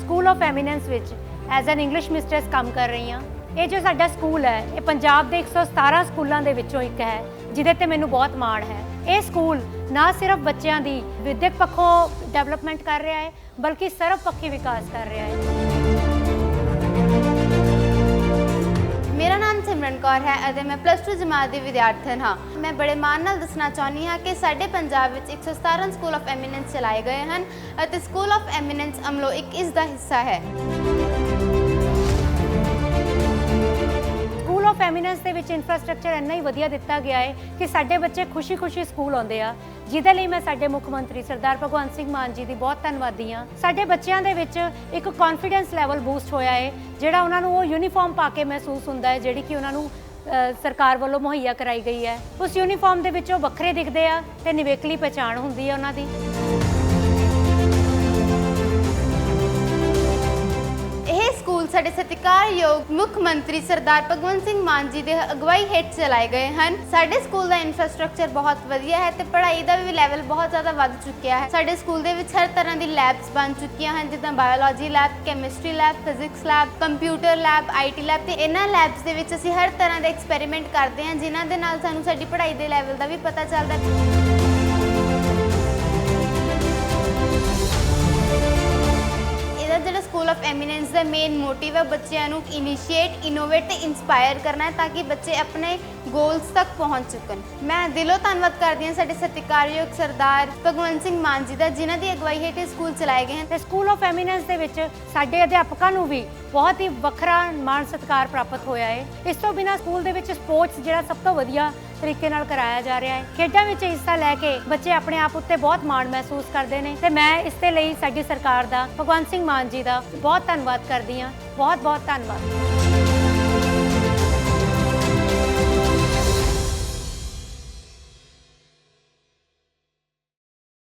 School of eminence ਵਿੱਚ as an English mistress ਕੰਮ ਕਰ ਰਹੀ ਹਾਂ ਇਹ ਜੋ ਸਾਡਾ ਸਕੂਲ ਹੈ, ਇਹ ਪੰਜਾਬ ਦੇ 117 ਸਕੂਲਾਂ ਦੇ ਵਿੱਚੋਂ ਇੱਕ ਹੈ, ਜਿਹਦੇ ਤੇ ਮੈਨੂੰ ਬਹੁਤ ਮਾਣ ਹੈ। ਇਹ ਸਕੂਲ ਨਾ ਸਿਰਫ ਬੱਚਿਆਂ ਦੀ ਵਿਦਿਅਕ ਪੱਖੋਂ ਡਿਵੈਲਪਮੈਂਟ ਕਰ ਰਿਹਾ ਹੈ, ਬਲਕਿ ਸਰਵ ਪੱਖੀ ਵਿਕਾਸ ਕਰ ਰਿਹਾ ਹੈ। ਕੌਰ ਹੈ ਅਤੇ ਮੈਂ ਪਲੱਸ 2 ਜਮਾਤ ਦੀ ਵਿਦਿਆਰਥਣ ਹਾਂ। ਮੈਂ ਬੜੇ ਮਾਣ ਨਾਲ ਦੱਸਣਾ ਚਾਹੁੰਦੀ ਹਾਂ ਕਿ ਸਾਡੇ ਪੰਜਾਬ ਵਿੱਚ 117 ਸਕੂਲ ਆਫ ਐਮੀਨੈਂਸ ਚਲਾਏ ਗਏ ਹਨ ਅਤੇ ਸਕੂਲ ਆਫ ਐਮੀਨੈਂਸ ਅਮਲੋ ਇੱਕ ਇਸ ਦਾ ਹਿੱਸਾ ਹੈ। ਸਕੂਲ ਆਫ ਐਮੀਨੈਂਸ ਦੇ ਵਿੱਚ ਇਨਫਰਾਸਟ੍ਰਕਚਰ ਇੰਨਾ ਹੀ ਵਧੀਆ ਦਿੱਤਾ ਗਿਆ ਹੈ ਕਿ ਸਾਡੇ ਬੱਚੇ ਖੁਸ਼ੀ-ਖੁਸ਼ੀ ਸਕੂਲ ਆਉਂਦੇ ਆ। ਜਿਹਦੇ ਲਈ ਮੈਂ ਸਾਡੇ ਮੁੱਖ ਮੰਤਰੀ ਸਰਦਾਰ ਭਗਵੰਤ ਸਿੰਘ ਮਾਨ ਜੀ ਦੀ ਬਹੁਤ ਧੰਨਵਾਦੀ ਹਾਂ। ਸਾਡੇ ਬੱਚਿਆਂ ਦੇ ਵਿੱਚ ਇੱਕ ਕੌਨਫੀਡੈਂਸ ਲੈਵਲ ਬੂਸਟ ਹੋਇਆ ਹੈ, ਜਿਹੜਾ ਉਹਨਾਂ ਨੂੰ ਉਹ ਯੂਨੀਫਾਰਮ ਪਾ ਕੇ ਮਹਿਸੂਸ ਹੁੰਦਾ ਹੈ, ਜਿਹੜੀ ਕਿ ਉਹਨਾਂ ਨੂੰ ਸਰਕਾਰ ਵੱਲੋਂ ਮੁਹੱਈਆ ਕਰਾਈ ਗਈ ਹੈ। ਉਸ ਯੂਨੀਫਾਰਮ ਦੇ ਵਿੱਚ ਉਹ ਵੱਖਰੇ ਦਿਖਦੇ ਆ ਤੇ ਨਿਵੇਕਲੀ ਪਛਾਣ ਹੁੰਦੀ ਹੈ ਉਹਨਾਂ ਦੀ। ਸਾਡੇ ਸਤਿਕਾਰਯੋਗ ਮੁੱਖ ਮੰਤਰੀ ਸਰਦਾਰ ਭਗਵੰਤ ਸਿੰਘ ਮਾਨ ਜੀ ਦੇ ਅਗਵਾਈ ਹੇਠ ਚਲਾਏ ਗਏ ਹਨ। ਸਾਡੇ ਸਕੂਲ ਦਾ ਇਨਫਰਾਸਟ੍ਰਕਚਰ ਬਹੁਤ ਵਧੀਆ ਹੈ ਤੇ ਪੜ੍ਹਾਈ ਦਾ ਵੀ ਲੈਵਲ ਬਹੁਤ ਜ਼ਿਆਦਾ ਵੱਧ ਚੁੱਕਿਆ ਹੈ। ਸਾਡੇ ਸਕੂਲ ਦੇ ਵਿੱਚ ਹਰ ਤਰ੍ਹਾਂ ਦੀ ਲੈਬਸ ਬਣ ਚੁੱਕੀਆਂ ਹਨ, ਜਿੱਦਾਂ biology lab chemistry lab physics lab computer lab IT lab ਤੇ ਇਹਨਾਂ ਲੈਬਸ ਦੇ ਵਿੱਚ ਅਸੀਂ ਹਰ ਤਰ੍ਹਾਂ ਦੇ ਐਕਸਪੈਰੀਮੈਂਟ ਕਰਦੇ ਹਾਂ, ਜਿਨ੍ਹਾਂ ਦੇ ਨਾਲ ਸਾਨੂੰ ਸਾਡੀ ਪੜ੍ਹਾਈ ਦੇ ਲੈਵਲ ਦਾ ਵੀ ਪਤਾ ਚੱਲਦਾ ਹੈ। ਐਮੀਨੈਂਸ ਦਾ ਮੇਨ ਮੋਟਿਵ ਹੈ ਬੱਚਿਆਂ ਨੂੰ ਇਨੀਸ਼ੀਏਟ ਇਨੋਵੇਟ ਤੇ ਇਨਸਪਾਇਰ ਕਰਨਾ ਹੈ ਤਾਂ ਕਿ ਬੱਚੇ ਆਪਣੇ ਗੋਲਸ ਤੱਕ ਪਹੁੰਚ ਸਕਣ। ਮੈਂ ਦਿਲੋਂ ਧੰਨਵਾਦ ਕਰਦੀ ਹਾਂ ਸਾਡੇ ਸਤਿਕਾਰਯੋਗ ਸਰਦਾਰ ਭਗਵੰਤ ਸਿੰਘ ਮਾਨ ਜੀ ਦਾ, ਜਿਨ੍ਹਾਂ ਦੀ ਅਗਵਾਈ ਹੇਠ ਸਕੂਲ ਚਲਾਏ ਗਏ ਹਨ। ਤੇ ਸਕੂਲ ਆਫ ਐਮੀਨੈਂਸ ਦੇ ਵਿੱਚ ਸਾਡੇ ਅਧਿਆਪਕਾਂ ਨੂੰ ਵੀ ਬਹੁਤ ਹੀ ਵੱਖਰਾ ਮਾਣ ਸਤਿਕਾਰ ਪ੍ਰਾਪਤ ਹੋਇਆ ਹੈ। ਇਸ ਤੋਂ ਬਿਨਾਂ ਸਕੂਲ ਦੇ ਵਿੱਚ ਸਪੋਰਟਸ ਜਿਹੜਾ ਸਭ ਤੋਂ ਵਧੀਆ ਤਰੀਕੇ ਨਾਲ ਕਰਾਇਆ ਜਾ ਰਿਹਾ ਹੈ। ਖੇਡਾਂ ਵਿੱਚ ਹਿੱਸਾ ਲੈ ਕੇ ਬੱਚੇ ਆਪਣੇ ਆਪ ਉੱਤੇ ਬਹੁਤ ਮਾਣ ਮਹਿਸੂਸ ਕਰਦੇ ਨੇ ਤੇ ਮੈਂ ਇਸ ਦੇ ਲਈ ਸਾਡੀ ਸਰਕਾਰ ਦਾ, ਭਗਵੰਤ ਸਿੰਘ ਮਾਨ ਜੀ ਦਾ ਬਹੁਤ ਧੰਨਵਾਦ ਕਰਦੀ ਹਾਂ। ਬਹੁਤ ਬਹੁਤ ਧੰਨਵਾਦ।